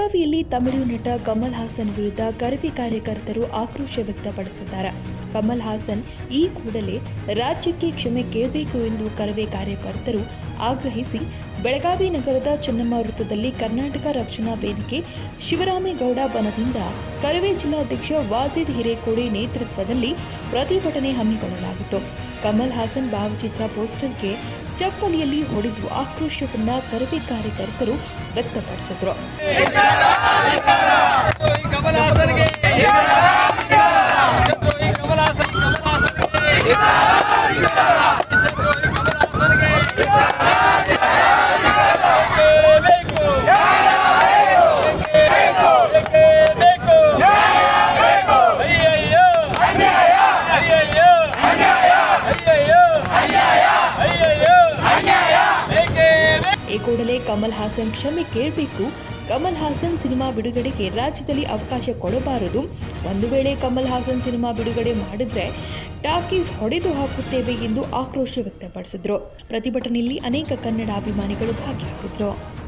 ಬೆಳಗಾವಿಯಲ್ಲಿ ತಮಿಳು ನಟ ಕಮಲ್ ಹಾಸನ್ ವಿರುದ್ಧ ಕರವಿ ಕಾರ್ಯಕರ್ತರು ಆಕ್ರೋಶ ವ್ಯಕ್ತಪಡಿಸಿದ್ದಾರೆ. ಕಮಲ್ ಹಾಸನ್ ಈ ಕೂಡಲೇ ರಾಜ್ಯಕ್ಕೆ ಕ್ಷಮೆ ಕೇಳಬೇಕು ಎಂದು ಕರವೇ ಕಾರ್ಯಕರ್ತರು ಆಗ್ರಹಿಸಿ, ಬೆಳಗಾವಿ ನಗರದ ಚೆನ್ನಮ್ಮ ವೃತ್ತದಲ್ಲಿ ಕರ್ನಾಟಕ ರಕ್ಷಣಾ ವೇದಿಕೆ ಶಿವರಾಮೇಗೌಡ ಬನದಿಂದ ಕರವೇ ಜಿಲ್ಲಾಧ್ಯಕ್ಷ ವಾಜಿದ್ ಹಿರೇಕೋಡಿ ನೇತೃತ್ವದಲ್ಲಿ ಪ್ರತಿಭಟನೆ ಹಮ್ಮಿಕೊಳ್ಳಲಾಗಿತ್ತು. ಕಮಲ್ ಹಾಸನ್ ಭಾವಚಿತ್ರ ಪೋಸ್ಟರ್ಗೆ ಚಪ್ಪಲಿಯಲ್ಲಿ ಹೊಡೆದು ಆಕ್ರೋಶವನ್ನ ಕರವೇ ಕಾರ್ಯಕರ್ತರು ವ್ಯಕ್ತಪಡಿಸಿದ್ರು. ಈ ಕಮಲ್ ಹಾಸನ್ ಕ್ಷಮೆ ಕೇಳಬೇಕು. ಕಮಲ್ ಹಾಸನ್ ಸಿನಿಮಾ ಬಿಡುಗಡೆಗೆ ರಾಜ್ಯದಲ್ಲಿ ಅವಕಾಶ ಕೊಡಬಾರದು. ಒಂದು ವೇಳೆ ಕಮಲ್ ಹಾಸನ್ ಸಿನಿಮಾ ಬಿಡುಗಡೆ ಮಾಡಿದ್ರೆ ಟಾಕೀಸ್ ಹೊಡೆದು ಹಾಕುತ್ತೇವೆ ಎಂದು ಆಕ್ರೋಶ ವ್ಯಕ್ತಪಡಿಸಿದ್ರು. ಪ್ರತಿಭಟನೆಯಲ್ಲಿ ಅನೇಕ ಕನ್ನಡ ಅಭಿಮಾನಿಗಳು ಭಾಗಿಯಾಗಿದ್ರು.